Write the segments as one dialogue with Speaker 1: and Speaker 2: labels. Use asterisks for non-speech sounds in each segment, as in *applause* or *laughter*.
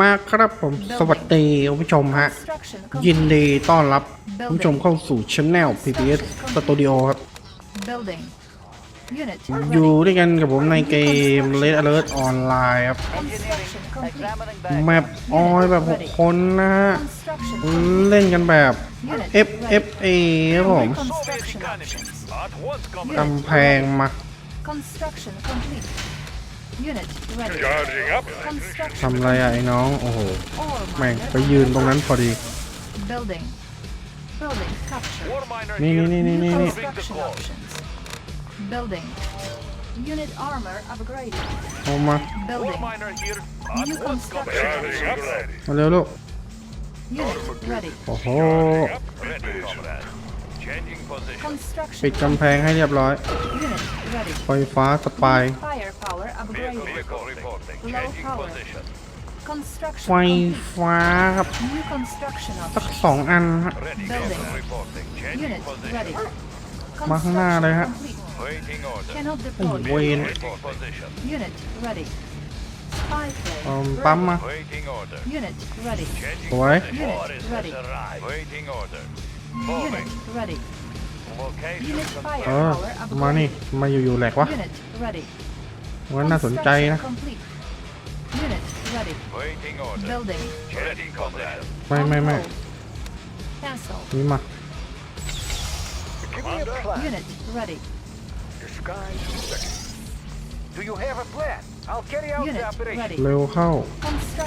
Speaker 1: มาครับผมสวัสดีคุณผู้ชม ฮะ ยินดีต้อนรับคุณผู้ชมเข้าสู่ช anel PPS Studio ครับ อยู่ด้วยกันกับผมในเกม Red Alert ออนไลน์ครับแมปออยแบบ6คนนะฮะเล่นกันแบบ FFA ครับผม กำแพงมาทำไรอะไอ้น้องโอ้โหแม่งไปยืนตรงนั้นพอดีนี่นี่นี่นี่นี่นี่โอ้มามาเร็วลูกโอ้โหปิดกำแพงให้เรียบร้อย ไฟฟ้าสปายไฟฟ้าครับสักสองอันฮะ มาข้างหน้าเลยฮะโอ้โหปั๊มมาสวยเออมานี่มาอยู่ๆแหลกวะ วันน่าสนใจนะไม่ไม่ไม่นี่มาเร็วเข้าเร็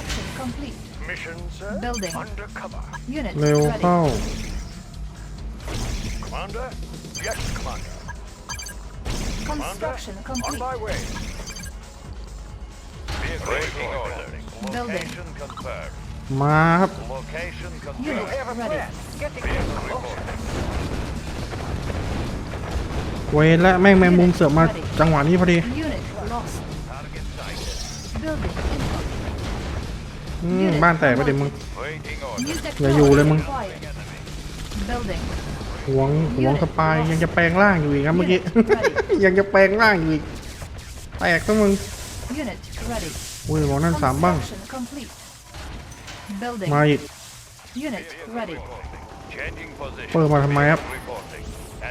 Speaker 1: วเข้า Commander? Yes, Commander. Construction c o m p l e t e on my way. b r a k i n d Location confirmed. ม Location confirmed. You have a plan. Get the r e a o r เวรและแม่งแมงมุมเสือมาจังหวะนี้พอดีอืมบ้านแตกไปดิมึงอย่าอยู่เลยมึงหวงหวงสปาย ยังจะแปลงร่างอยู่อีกครับเมื่อกี้ยังจะแปลงร่างอยู่อีกแตกซะมึงอุ้ยมองนั่นสามบ้าง มาอีกเปิดมาทำไมครับ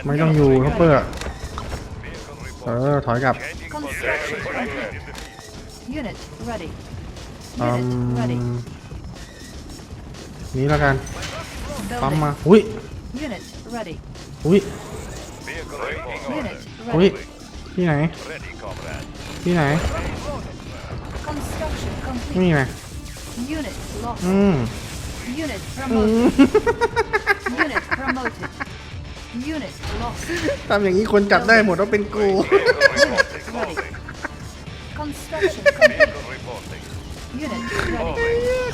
Speaker 1: ไม่ต้องอยู่ครับเปิดเออถอยกลับนี่แล้วกันปั๊มมาอุ้ยอุ้ยอุ้ยที่ไหน ที่ไหนนี่ไงอืมอืมทำอย่างนี้คนจับได้หมดว่าเป็นกูเ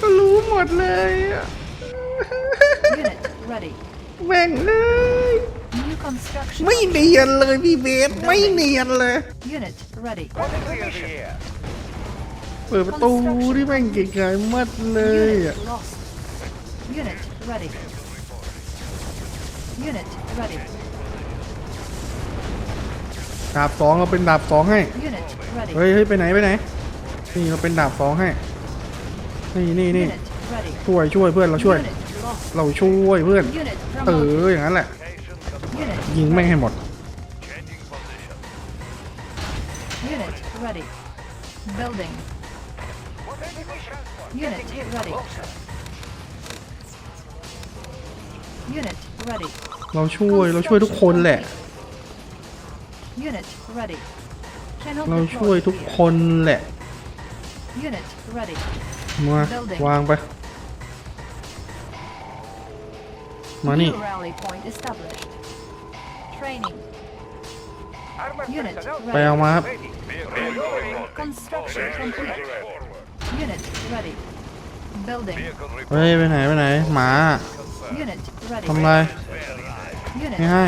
Speaker 1: ขารู้หมดเลย u ่ i t ready. แม่งเลยไม่เนียนเลยพี่เบสไม่เนียนเลย เปิดประตูที่แม่งเก๋่มัดเลยอะดาบสองเราเป็นดาบสองให้เฮ้ยเฮ้ยไปไหนไปไหนนี่ เราเป็นดาบสองให้นี่นี่นี่ช่วยช่วยเพื่อนเราช่วย Unit เราช่วยเพื่อนเอออย่างนั้นแหละ ยิงไม่ให้หมด เราช่วย เราช่วยทุกคนแหละเราช่วยทุกคนแหละมาวางไปมานี่ไปเอามาครับเฮ้ยไปไหนไปไหนหมาทำไรไม่ให้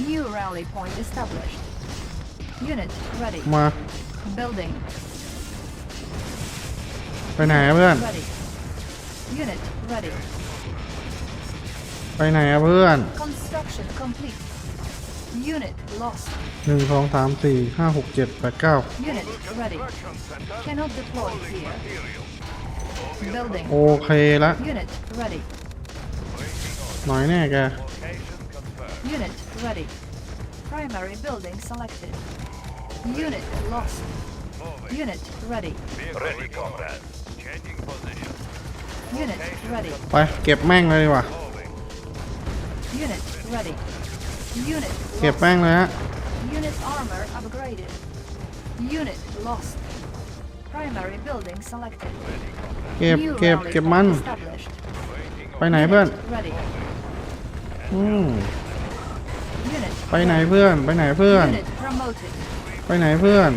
Speaker 1: New rally point established. Unit ready. มา Building ไปไหนอะเพื่อน ready. Unit ready. ไปไหนอะเพื่อน Construction complete. Unit lost. หนึ่งสองสามสี่ห้าหกเจ็ดแปดเก้า Unit ready. Cannot deploy here. Building. โอเคละ Unit ready. หน่อยแน่แก Unit ready. Primary building selected. Unit lost. Moving. Unit ready. Ready, comrade. Changing position. Unit ready. ไป เก็บแม่งเลยดีกว่า Unit ready. Unit เก็บ lost. แม่งเลยฮะ Unit armor upgraded. Unit lost. Primary building selected. เก็บ New เก็บ rally เก็บมัน point established. ไปไหนเพื่อน Unit ready. อืม hmm. ไปไหนเพื่อนไปไหนเพื่อนไปไหนเพื่อน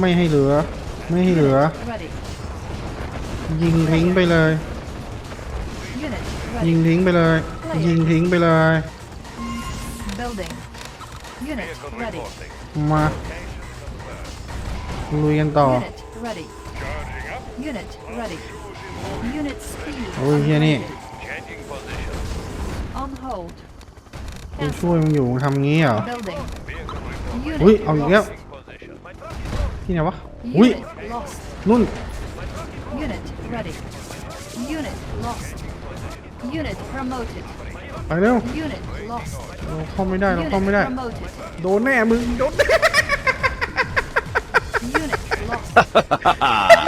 Speaker 1: ไม่ให้เหลือ ไม่ให้เหลือ ยิงทิ้งไปเลยยิงทิ้งไปเลยยิงทิ้งไปเลยมาลุยกันต่อโอ้ยเฮียนี่คุณช่วยมึงอยู่ทำงี้เหรออุ้ยเอาอีกแล้วที่ไหนวะอุ้ยนุ่นไปเร็วเราเข้าไม่ได้เราเข้าไม่ได้โดนแน่มึงโดน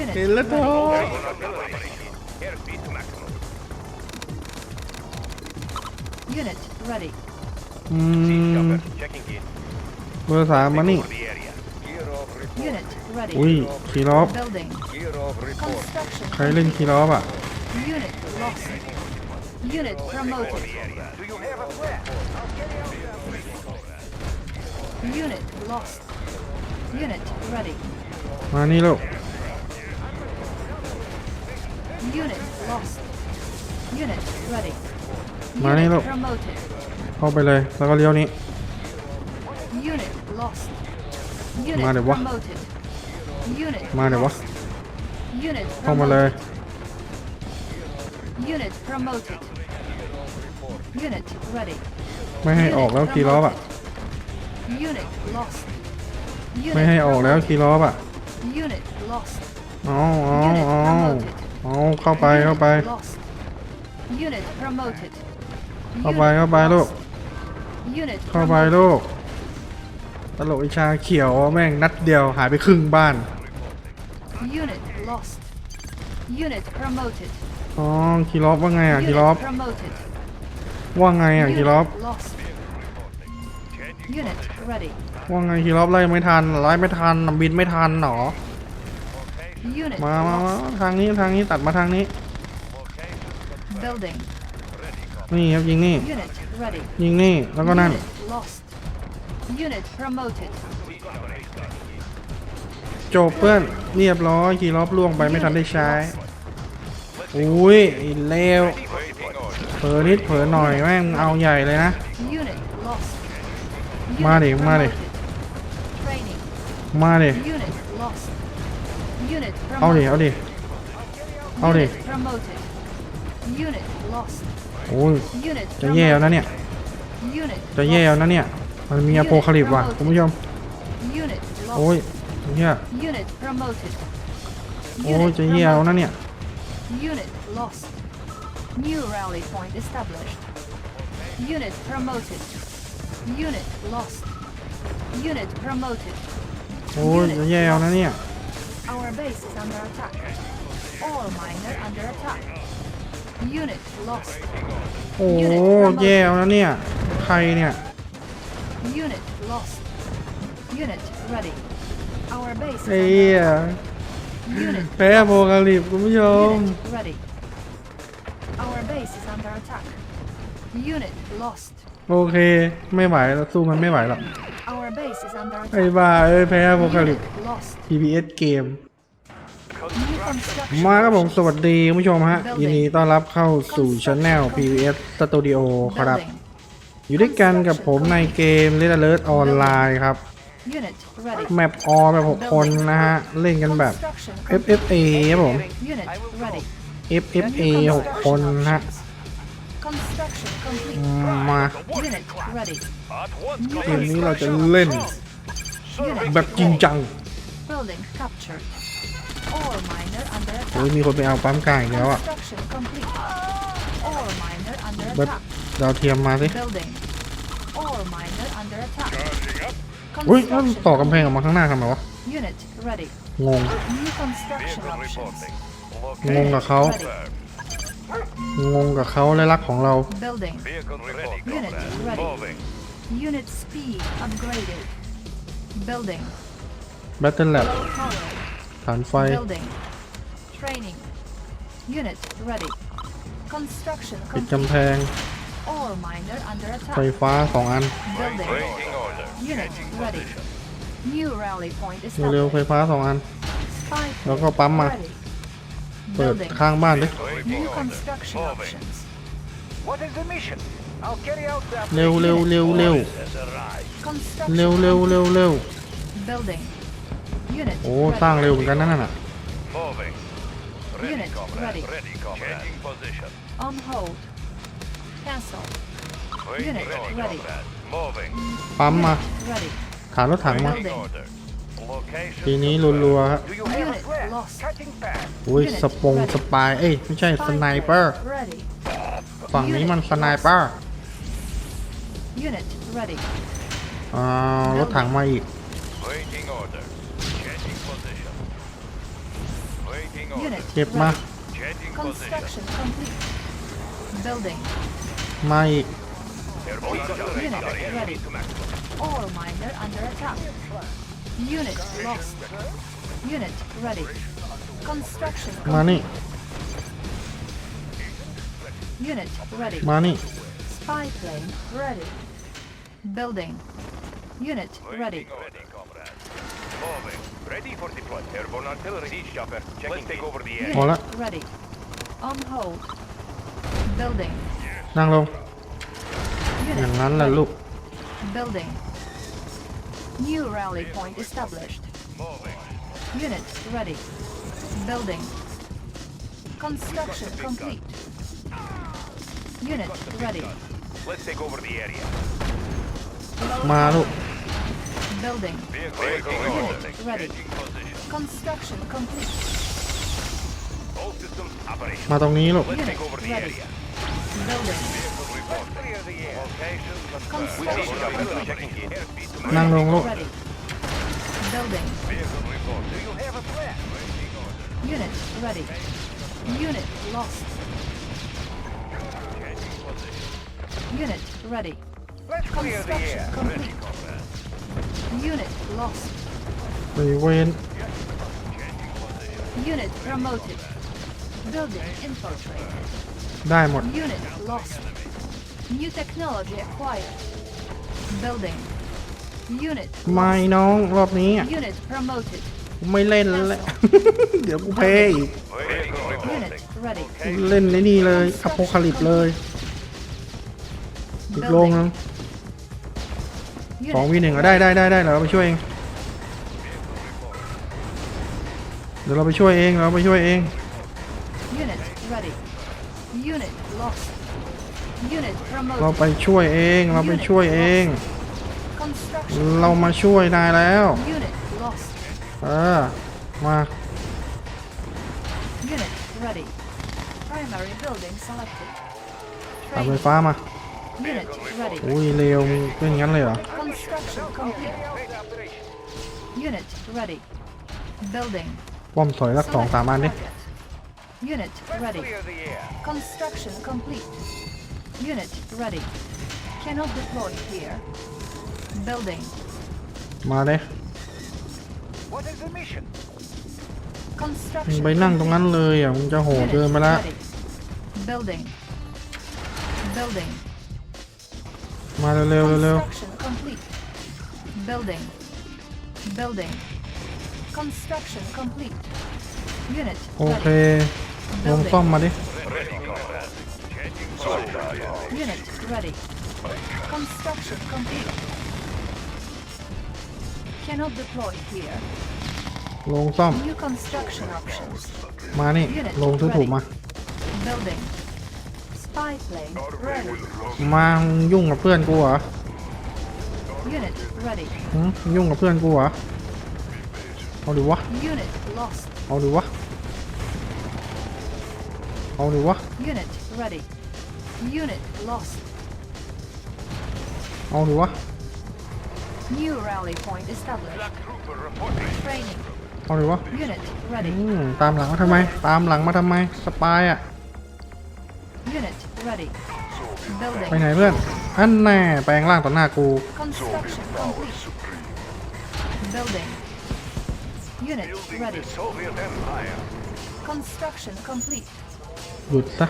Speaker 1: units. Okay, let's go. Unit ready. อืม Checking in. เบอร์สามมานี่ The area. Unit ready. อุ้ยคีรอฟ Building. Construction. ใครเล่นคีรอฟอ่ะ Unit lost. Unit promoted. Unit lost. Unit ready. มานี่ลูก Unit lost. Unit ready. มานี่ลูก Promoted. เข้าไปเลยแล้วก็เลี้ยวนี้ Unit lost. Unit มาเดี๋ยววะ promoted. Unit มาเดี๋ยววะ Unit เข้ามาเลย promoted. Unit promoted. Unit ready. ไม่ให้ออกแล้วกี่ล้อบอ่ะ Unit lost. ไม่ให้ออกแล้วกี่ล้อบอ่ะ Unit lost. เอ๋ออ๋อ Unit อ๋อ promoted. เอาเข้าไป เข้าไปเข้าไปเข้าไปลูกเข้าไปลูกตลกอิชาเขียวแม่งนัดเดียวหายไปครึ่งบ้านอ๋อคีรอบว่าไงอ่ะคีรอบว่าไงอ่ะคีรอบว่าไงคีรอบไล่ไม่ทันไล่ไม่ทันบินไม่ทันหนอมามามาทางนี้ ทางนี้ตัดมาทางนี้ Building. นี่ครับยิงนี่ยิงนี่แล้วก็นั่นจบเพื่อน เรียบร้อยขี่รอบล่วงไปไม่ทันได้ใช้ อุ้ยอีเลวเผลอนิดเผลอหน่อยแม่ง เอาใหญ่เลยนะ มาดิมาดิมาดิ Unit promoted. เอาดิเอาดิ เอาดิ Unit promoted. Unit lost. โอ้ย Unit จะแย่แล้ว promoted. นะเนี่ย Unit จะแย่แล้ว lost. นะเนี่ยมันมีอโพคาลิปส์ว่ะคุณผู้ชม Unit โอ้ย lost. เนี่ย Unit promoted. โอ้ย Unit จะแย่แล้ว promoted. นะเนี่ย Unit lost. New rally point established. Unit promoted. Unit lost. Unit promoted. โอ้ยจะแย่แล้วนะเนี่ย Our base is under attack. All miner under attack. Unit lost. โอ้แย่แล้วเนี่ย ใครเนี่ย Unit lost. Unit ready. Our base is under attack. Unit แพ้โพกาลิบคุณผู้ชม ready. Our base is under attack. Unit lost. โอเค ไม่ไหวแล้วสู้มันไม่ไหวแล้วไอ้บ้าไอ้แพ้โพคาลิป l t PBS เกมมาครับผม สวัสดีผู้ชมฮะยินดีต้อนรับเข้าสู่ชง n e l PBS Studio ครับ อยู่ด้วยกันกับผมในเกม Red Alert ออนไลน์ครับแมปออแบบ 6 คนนะฮะ เล่นกันแบบ FFA ครับผม FFA 6 คนนะฮะมาเกมนี้เราจะเล่น แบบ จริง จัง เฮ้ยมีคนไปเอาปั๊มกายแล้ว อ่ะแบบเราเทียม มาสิเฮ้ยต่อกำแพงออกมาข้างหน้าทำไมวะ งง งง กับเขางงกับเขาและรักของเรา Building. Unit ready. Unit speed upgraded. Building. แบตเทิลแล Low บ power. ฐานไฟ Building. Training. Unit ready. Construction ปิด complete. กำแพง All miner under ไฟ attack. ฟ้าสองอัน Building. Unit ready. New rally point เร็วๆไฟ established. ฟ้าสองอัน Spy แล้วก็ปั๊มมา ready. เปิดข้างบ้านเลยเร็วเร็วเร็วเร็วเร็วเร็วเร็วโอ้สร้างเร็วเหมือนกันนั่นน่ะปั๊มมาขารถถังมาทีนี้รัวๆฮะอุ้ยสปงสปายเอ้ยไม่ใช่สไนเปอร์ฝั่งนี้มันสไนเปอร์อ่ารถถังมาอีกเก็บมามาอีก Unit lost. Unit ready. Construction Money. Unit ready. Money. Spy plane ready. Building. Unit ready. Ready for deployment. Airborne artillery siege chopper. let take over the air. Hola. Ready. On hold. Building. นั่งลงอย่างนั้นแหละลูก Building. New rally point established. Units ready. Building. Construction complete. Unit ready. Let's take over the area. มาลูก Building. Vehicle Unit ready. Construction complete. All systems operational. มาตรงนี้ลูก Unit ready. Building. Nang Ready. Building. Unit ready. Unit lost. Unit ready. Construction complete. Unit lost. We win. Unit promoted. Building infiltrated. ได้หมด Unit lost. New technology acquired. Building. Unit. ไม่น้องรอบนี้อะ Unit promoted. ไม่เล่นแล้วเดี๋ยวกูเพย์อีกเล่นในนี่เลยอโพคาลิปเลยติดงแง้วสองวีหนึ่งก็ได้ได้ได้ได้เราไปช่วยเอง เดี๋ยวเราไปช่วยเองเราไปช่วยเอง Unit ready. Unit l o เราไปช่วยเอง เราไปช่วยเอง เรามาช่วยนายแล้ว เออมาเอาไฟฟ้ามาอุ้ยเร็วเป็นงั้นเลยเหรอป้อมถอยรักสองสามอันด้ Unit ready. Cannot deploy here. Building. Mare. What is the mission? Construction. Building. Building. มาเร็วๆเร็ว Building. Building. Construction complete. Unit ลงซ่อมมานี่ลงถื้อถูกมามา ยุ่งกับเพื่อนกูเหรอยุ่งกับเพื่อนกูเหรอ เอาดูวะ เอาดูวะ เอาดูวะ Unit l o เอาดูวะ New rally point established. เอาดูวะ Unit ready. อืมตามหลังมาทำไมตามหลังมาทำไมสปายอะไปไหนเพื่อนอันแน่แปลงร่างต่อหน้ากูเหลุดซะ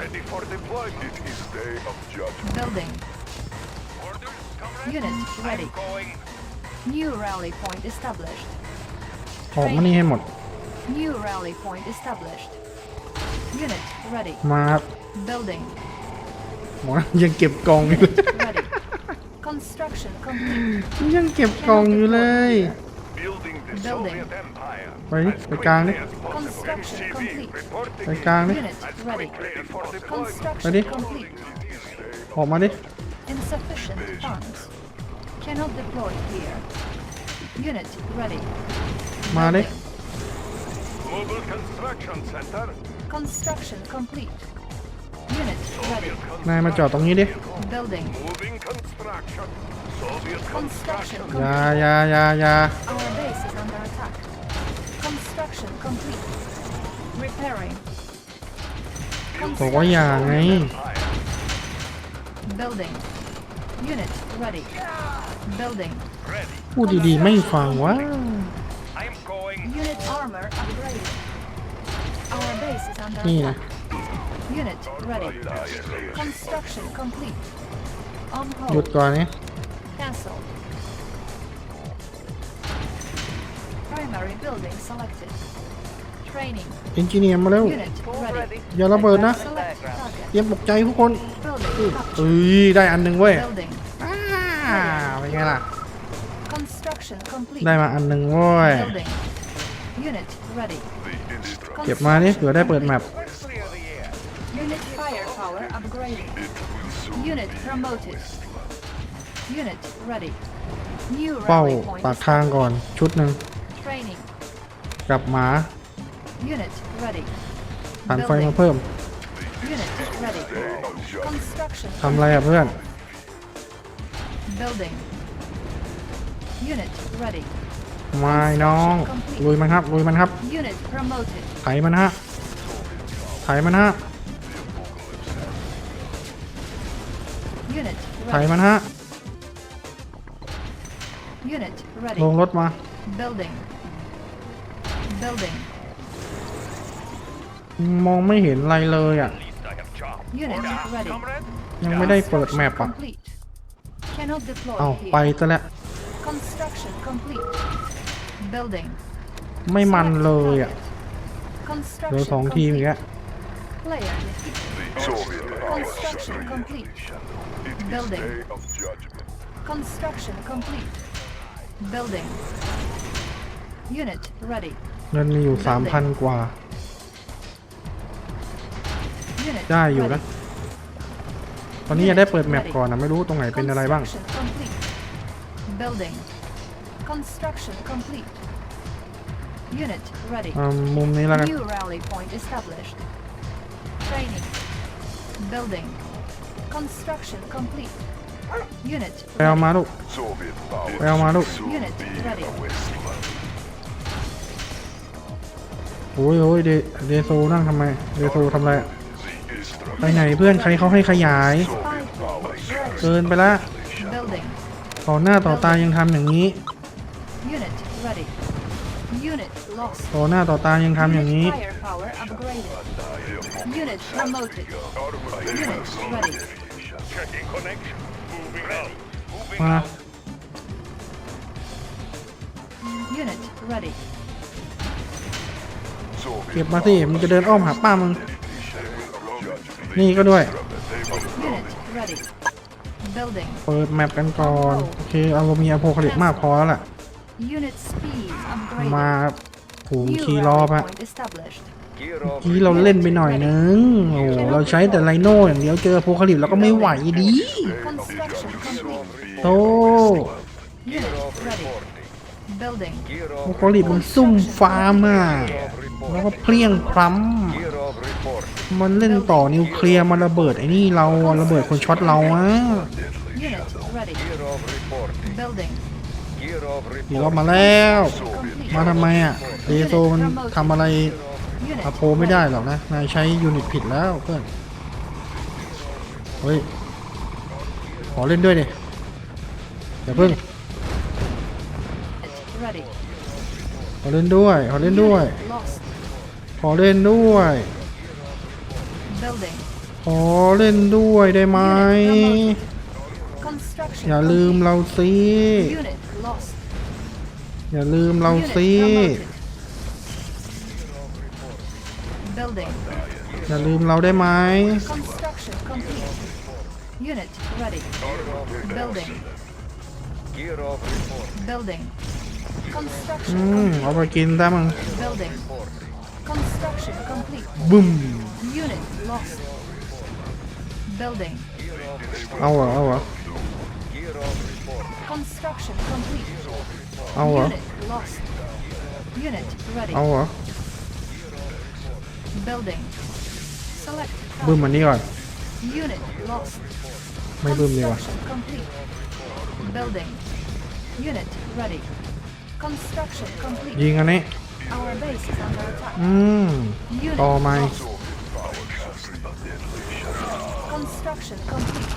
Speaker 1: Building. Unit ready. New rally point established. ออกมานี่ให้หมด New rally point established. Unit ready. มาครับ Building. หมอยังเก็บกองอยู่เลย Unit ready. Construction complete. ยังเก็บกองอยู่เลย Cannot deploy here. Building. Wait, ไปกลางดิ Construction complete. Unit ready. Ready? Construction complete. ออกมาดิ Insufficient funds. Cannot deploy here. Unit ready. Money. Mobile construction center. Construction complete. Unit ready. Building. Moving construction. Soviet construction. บอกว่าอย่าไง Building. Unit ready. Building. พูดดีๆ ไม่ฟังว่า I'm going. Unit armor upgraded. Our base is under นี่นะ attack. Unit ready. Construction complete. On หยุด hold. ก่อนนะ Cancel. Primary building selected. เอนจิเนียร์มาแล้วอย่าระเบิดนะเตรียมปกใจทุกคนเอ้ยได้อันหนึ่งเว้ยเป็นไงล่ะ ได้มาอันหนึ่งเว้ยเก็บมานี่เผื่อได้เปิดแมปเป้าปากทางก่อนชุดหนึ่งกลับหมา u n ่านไฟมาเพิ่มทำอะไรอ่ะเพื่อน b u i l d มาน้อง ลุยมันครับ ลุยมันครับไถมันฮะไถมันฮะไถมันฮะลงรถมามองไม่เห็นอะไรเลยอ่ะยังไม่ได้เปิดแมปอ่ะ เอาไปซะแล้วไม่มันเลยอ่ะเหลือสองทีมอีกแล้วเงินมีอยู่สามพันกว่าได้อยู่นะตอนนี้ยังได้เปิดแมปก่อนนะไม่รู้ตรงไหนเป็นอะไรบ้างมุมนี้แล้วกันไปเอามาลูกไปเอามาลูกโอ้ยโอ้ยเดเดโซนั่งทำไมเดโซทำอะไรไปไหนเพื่อน ใครเขาให้ขยาย เกินไปละต่อหน้าต่อตายังทำอย่างนี้ต่อหน้าต่อตายังทำอย่างนี้มาเก็บมาสิมันจะเดินอ้อมหาป้ามึงนี่ก็ด้วย เปิดแมปกันก่อน โอเคเอาเรามีอโพคาลิปมากพอแล้วล่ะ มาผูงคีรอบฮะทีเราเล่นไปหน่อยนึง โอ้เราใช้แต่ไรโน่อย่างเดียวเจอโพคาลิปแล้วก็ไม่ไหวดี โตโพคาลิปมันซุ่มฟาร์มอ่ะ แล้วก็เพลี้ยงพรัมมันเล่นต่อนิวเคลียร์มันระเบิดไอ้นี่เราระเบิดคนช็อตเราอะอีกรอบมาแล้ว มาทำไมอ่ะเดโซมันทำอะไรอาโพไม่ได้หรอกนะ นายใช้ยูนิตผิดแล้วเพื่อนเฮ้ย ขอเล่นด้วยดิอย่าเพิ่งขอเล่นด้วย ขอเล่นด้วย ขอเล่นด้วยขอเล่นด้วยได้ไหมอย่าลืมเราสิอย่าลืมเราสิอย่าลืมเราได้ไหม Unit ready. Building. Building. Construction. อืม เอาไปกินได้มั้ง Building. Construction complete. Boom. Unit lost. Building. Aua, ah aua. Ah Construction complete. Aua. Ah Unit lost. Unit ready. Aua. Building. Select. บึ้มมันนี่ก่อน Unit lost. ไม่บึ้มดีกว่า Construction complete. Building. Unit ready. Construction complete. งอันนี้ Our base is under attack. Hmm. Unit ต่อไหม oh, lost. Construction complete.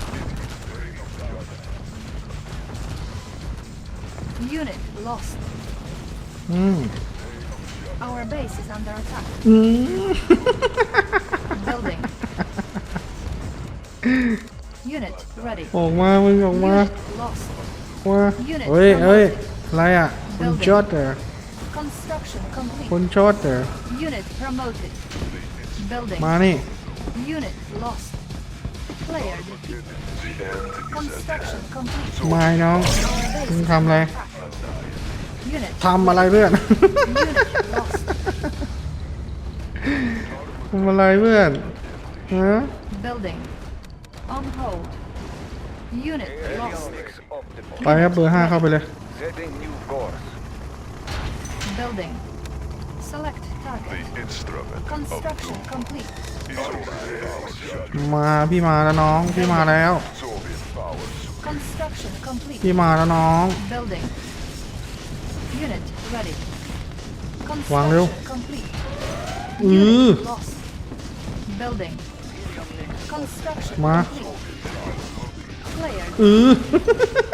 Speaker 1: Unit lost. Mm. Our base is under attack. Hmm. *laughs* Building. Unit ready. my. Oh, Unit lost. ออกมาเฮ้ยเฮ้ยอะไรอ่ะคุณช็อตเหรอ er. Construction complete. Er. Unit promoted. Building. มานี่ Unit lost. Player defeated. Construction complete. มาไอ้น้อง Our base มึง is ทำอะไร attacked. Unit. ทำอะไรเพื่อน Unit lost. ทำอะไรเพื่อนฮะ Building. On hold. Unit lost. Avionics optimal. ไปครับเบอร์ห้าเข้าไปเลย Setting new course. Building. Select target. The instrument Construction of complete. Soviet มาพี่มาแล้วน้อง พี่มาแล้ว powers. Soviet powers. Construction complete. พี่มาแล้วน้อง Building. Unit ready. Construction วางเร็ว complete. อือ Lost. Building. Construction มา complete. Player อือ